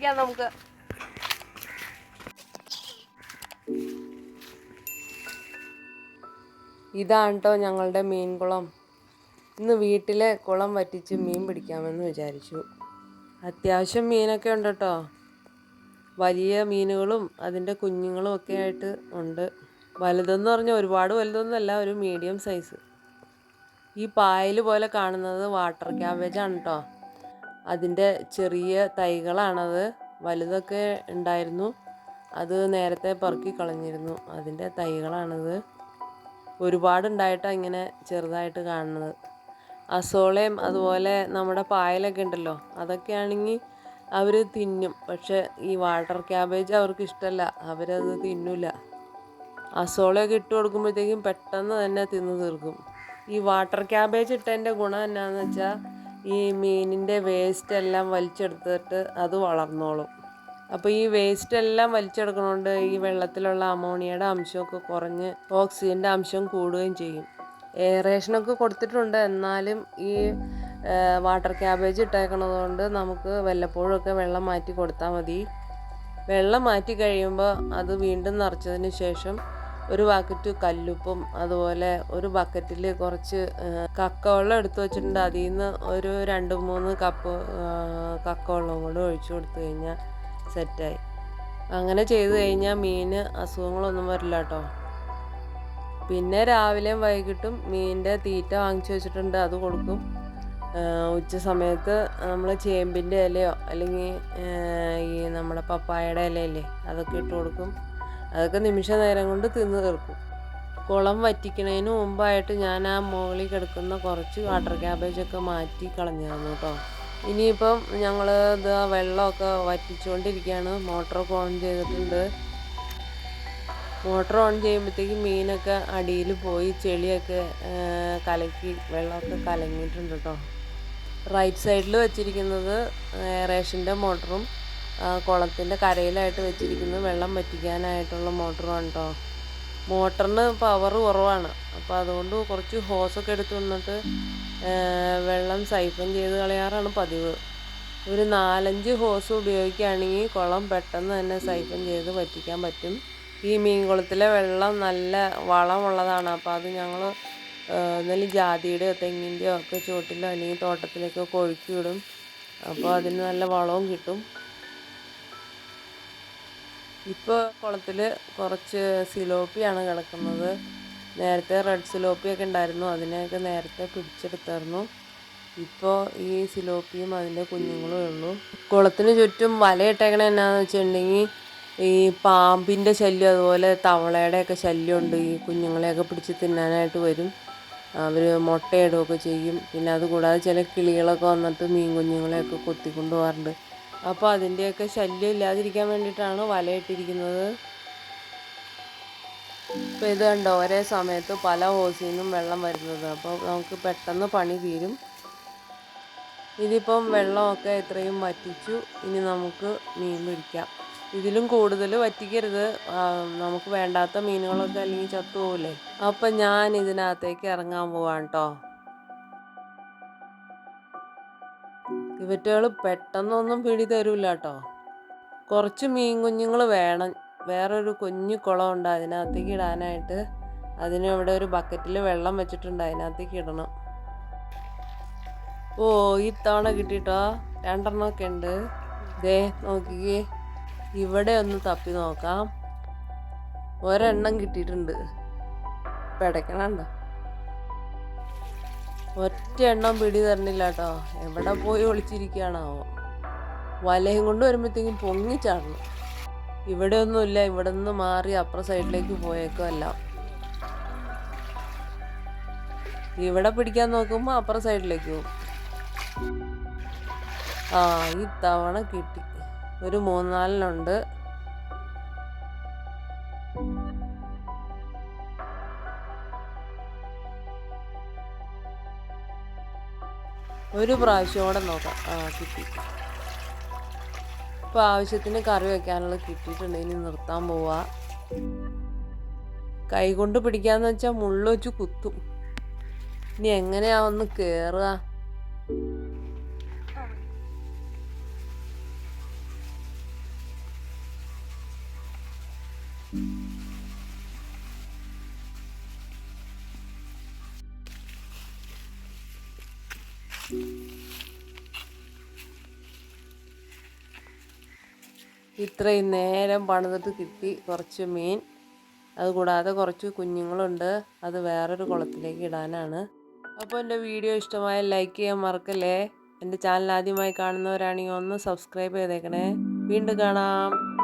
പിടിക്കാം നമുക്ക്. ഇതാണ് കേട്ടോ ഞങ്ങളുടെ മീൻകുളം ഇന്ന് വീട്ടിലെ കുളം വറ്റിച്ച് മീൻ പിടിക്കാമെന്ന് വിചാരിച്ചു. അത്യാവശ്യം മീനൊക്കെ ഉണ്ട് കേട്ടോ വലിയ മീനുകളും അതിന്റെ കുഞ്ഞുങ്ങളും ഒക്കെ ആയിട്ട് ഉണ്ട്. വലുതെന്ന് പറഞ്ഞാൽ ഒരുപാട് വലുതൊന്നുമല്ല ഒരു മീഡിയം സൈസ് ഈ പായൽ പോലെ കാണുന്നത് വാട്ടർ ക്യാബേജാണ് കേട്ടോ അതിന്റെ ചെറിയ തൈകളാണത്. വലുതൊക്കെ ഉണ്ടായിരുന്നു. അത് നേരത്തെ പറക്കി കളഞ്ഞിരുന്നു. അതിന്റെ തൈകളാണിത്. ഒരുപാടുണ്ടായിട്ടാണ് ഇങ്ങനെ ചെറുതായിട്ട് കാണുന്നത്. അസോളയും അതുപോലെ നമ്മുടെ പായലൊക്കെ ഉണ്ടല്ലോ അതൊക്കെയാണെങ്കിൽ അവർ തിന്നും. പക്ഷെ ഈ വാട്ടർ ക്യാബേജ് അവർക്ക് ഇഷ്ടമല്ല. അവരത് തിന്നില്ല അസോളയൊക്കെ ഇട്ട് കൊടുക്കുമ്പോഴത്തേക്കും പെട്ടെന്ന് തന്നെ തിന്നു തീർക്കും. ഈ വാട്ടർ ക്യാബേജ് ഇട്ടതിന്റെ ഗുണം എന്നാന്ന് വെച്ചാൽ ഈ മീനിന്റെ വേസ്റ്റ് എല്ലാം വലിച്ചെടുത്തിട്ട് അത് വളർന്നോളും. അപ്പോൾ ഈ വേസ്റ്റ് എല്ലാം വലിച്ചെടുക്കണോണ്ട് ഈ വെള്ളത്തിലുള്ള അമോണിയയുടെ അംശമൊക്കെ കുറഞ്ഞ് ഓക്സിജന്റെ അംശം കൂടുകയും ചെയ്യും. എയറേഷനൊക്കെ കൊടുത്തിട്ടുണ്ട്. എന്നാലും ഈ വാട്ടർ ക്യാബേജ് ഇട്ടേക്കണത് കൊണ്ട് നമുക്ക് വല്ലപ്പോഴൊക്കെ വെള്ളം മാറ്റി കൊടുത്താൽ മതി. വെള്ളം മാറ്റി കഴിയുമ്പോൾ അത് വീണ്ടും നിറച്ചതിന് ശേഷം ഒരു ബക്കറ്റ് കല്ലുപ്പും അതുപോലെ ഒരു ബക്കറ്റിൽ കുറച്ച് കക്കവെള്ളം എടുത്തു വെച്ചിട്ടുണ്ട്. അതിൽ നിന്ന് ഒരു രണ്ട് മൂന്ന് കപ്പ് കക്കവെള്ളവും കൂടെ ഒഴിച്ചു കൊടുത്തു കഴിഞ്ഞാൽ സെറ്റായി. അങ്ങനെ ചെയ്തു കഴിഞ്ഞാൽ മീന് അസുഖങ്ങളൊന്നും വരില്ല കേട്ടോ പിന്നെ രാവിലെയും വൈകിട്ടും മീനിന്റെ തീറ്റ വാങ്ങിച്ചു വെച്ചിട്ടുണ്ട്. അത് കൊടുക്കും. ഉച്ച സമയത്ത് നമ്മൾ ചേമ്പിന്റെ ഇലയോ അല്ലെങ്കിൽ ഈ നമ്മുടെ പപ്പായയുടെ ഇലയല്ലേ അതൊക്കെ ഇട്ട് കൊടുക്കും. അതൊക്കെ നിമിഷ നേരം കൊണ്ട് തിന്നു തീർക്കും. കുളം വറ്റിക്കണതിന് മുമ്പായിട്ട് ഞാൻ ആ മുകളിൽ കിടക്കുന്ന കുറച്ച് വാട്ടർ ക്യാബേജൊക്കെ മാറ്റി കളഞ്ഞിരുന്നു കേട്ടോ ഇനിയിപ്പം ഞങ്ങൾ ഇത് വെള്ളമൊക്കെ വറ്റിച്ചുകൊണ്ടിരിക്കുകയാണ് മോട്ടറൊക്കെ ഓൺ ചെയ്തിട്ടുണ്ട്. മോട്ടർ ഓൺ ചെയ്യുമ്പോഴത്തേക്ക് മീനൊക്കെ അടിയിൽ പോയി ചെളിയൊക്കെ കലക്കി വെള്ളമൊക്കെ കലങ്ങിയിട്ടുണ്ട് കേട്ടോ റൈറ്റ് സൈഡിൽ വെച്ചിരിക്കുന്നത് റേഷന്റെ മോട്ടറും കുളത്തിന്റെ കരയിലായിട്ട് വെച്ചിരിക്കുന്നത് വെള്ളം വറ്റിക്കാനായിട്ടുള്ള മോട്ടറാണ് കേട്ടോ മോട്ടറിന് പവർ കുറവാണ്. അപ്പോൾ അതുകൊണ്ട് കുറച്ച് ഹോസൊക്കെ എടുത്ത് വന്നിട്ട് വെള്ളം സൈഫൺ ചെയ്ത് കളയാറാണ് പതിവ്. ഒരു നാലഞ്ച് ഹോസ് ഉപയോഗിക്കുകയാണെങ്കിൽ കുളം പെട്ടെന്ന് തന്നെ സൈഫൺ ചെയ്ത് വറ്റിക്കാൻ പറ്റും. ഈ മീൻ കുളത്തിലെ വെള്ളം നല്ല വളമുള്ളതാണ്. അപ്പോൾ അത് ഞങ്ങൾ നല്ല ജാതിയുടെയോ തെങ്ങിന്റെയോ ഒക്കെ ചുവട്ടിലോ അല്ലെങ്കിൽ തോട്ടത്തിലേക്കൊക്കെ ഒഴുക്കി വിടും. അപ്പോൾ അതിന് നല്ല വളവും കിട്ടും. ഇപ്പോൾ കുളത്തിൽ കുറച്ച് സിലോപ്പിയാണ് കിടക്കുന്നത്. നേരത്തെ റെഡ് സിലോപ്പിയൊക്കെ ഉണ്ടായിരുന്നു. അതിനെയൊക്കെ നേരത്തെ പിടിച്ചെടുത്തായിരുന്നു. ഇപ്പോൾ ഈ സിലോപ്പിയും അതിന്റെ കുഞ്ഞുങ്ങളും ഉള്ളൂ. കുളത്തിന് ചുറ്റും വലയിട്ടേക്കണ എന്നാന്ന് വെച്ചിട്ടുണ്ടെങ്കിൽ ഈ പാമ്പിന്റെ ശല്യം അതുപോലെ തവളയുടെയൊക്കെ ശല്യമുണ്ട്. ഈ കുഞ്ഞുങ്ങളെയൊക്കെ പിടിച്ച് തിന്നാനായിട്ട് വരും. അവർ മുട്ടയിടുകയൊക്കെ ചെയ്യും. പിന്നെ അതുകൂടാതെ ചില കിളികളൊക്കെ വന്നിട്ട് മീൻ കുഞ്ഞുങ്ങളെയൊക്കെ കൊത്തിക്കൊണ്ട് പോകാറുണ്ട് അപ്പോൾ അതിന്റെയൊക്കെ ശല്യം ഇല്ലാതിരിക്കാൻ വേണ്ടിയിട്ടാണ് വലയിട്ടിരിക്കുന്നത് ഇപ്പം ഇത് കണ്ടോ ഒരേ സമയത്ത് പല ഹോസിൽ നിന്നും വെള്ളം വരുന്നത്. അപ്പോൾ നമുക്ക് പെട്ടെന്ന് പണി തീരും. ഇതിപ്പം വെള്ളമൊക്കെ എത്രയും വറ്റിച്ചു. ഇനി നമുക്ക് മീൻ പിടിക്കാം. ഇതിലും കൂടുതൽ വറ്റിക്കരുത്. നമുക്ക് വേണ്ടാത്ത മീനുകളൊക്കെ അല്ലെങ്കിൽ ചത്തുപോകില്ലേ അപ്പം ഞാൻ ഇതിനകത്തേക്ക് ഇറങ്ങാൻ പോവാം കേട്ടോ ഇവറ്റകൾ പെട്ടെന്നൊന്നും പിടി തരൂല കേട്ടോ കുറച്ച് മീൻ കുഞ്ഞുങ്ങൾ വേണം. വേറൊരു കുഞ്ഞു കുളം ഉണ്ട് അതിനകത്തേക്ക് ഇടാനായിട്ട്. അതിന് ഇവിടെ ഒരു ബക്കറ്റിൽ വെള്ളം വെച്ചിട്ടുണ്ട് അതിനകത്തേക്ക് ഇടണം. ഓ ഈ തവണ കിട്ടിട്ടോ? രണ്ടെണ്ണമൊക്കെ ഉണ്ട്. ദേ നോക്കിക്കേ. ഇവിടെ ഒന്ന് തപ്പി നോക്കാം. ഒരെണ്ണം കിട്ടിയിട്ടുണ്ട്. പിടയ്ക്കണണ്ട ഒറ്റ എണ്ണം പിടി തരണില്ല കേട്ടോ എവിടെ പോയി ഒളിച്ചിരിക്കുകയാണാവോ വലയും കൊണ്ട് വരുമ്പോഴത്തേക്കും പൊങ്ങിച്ചാടണം ഇവിടെ ഒന്നുമില്ല ഇവിടെ നിന്ന് മാറി അപ്പുറ സൈഡിലേക്ക് പോയേക്കുമല്ല ഇവിടെ പിടിക്കാൻ നോക്കുമ്പോൾ അപ്പുറ സൈഡിലേക്ക് പോകും. ആ ഈ തവണ കിട്ടി. ഒരു മൂന്നാലിനുണ്ട്. ഒരു പ്രാവശ്യമോടെ നോക്കാം. ആ കിട്ടി. ഇപ്പോൾ ആവശ്യത്തിന് കറി വെക്കാനുള്ള ഇനി നിർത്താൻ പോവുക കൈകൊണ്ട് പിടിക്കാന്ന് വെച്ചാൽ മുള്ള വെച്ച് കുത്തും. ഇനി എങ്ങനെയാ ഒന്ന് കേറുക? thank you ഇത്രയും നേരം പണിതിട്ട് കിട്ടി കുറച്ച് മീൻ. അതുകൂടാതെ കുറച്ച് കുഞ്ഞുങ്ങളുണ്ട്. അത് വേറൊരു കുളത്തിലേക്ക് ഇടാനാണ്. അപ്പോൾ എന്റെ വീഡിയോ ഇഷ്ടമായ ലൈക്ക് ചെയ്യാൻ മറക്കല്ലേ? എന്റെ ചാനൽ ആദ്യമായി കാണുന്നവരാണെങ്കിൽ ഒന്ന് സബ്സ്ക്രൈബ് ചെയ്തേക്കണേ. വീണ്ടും കാണാം.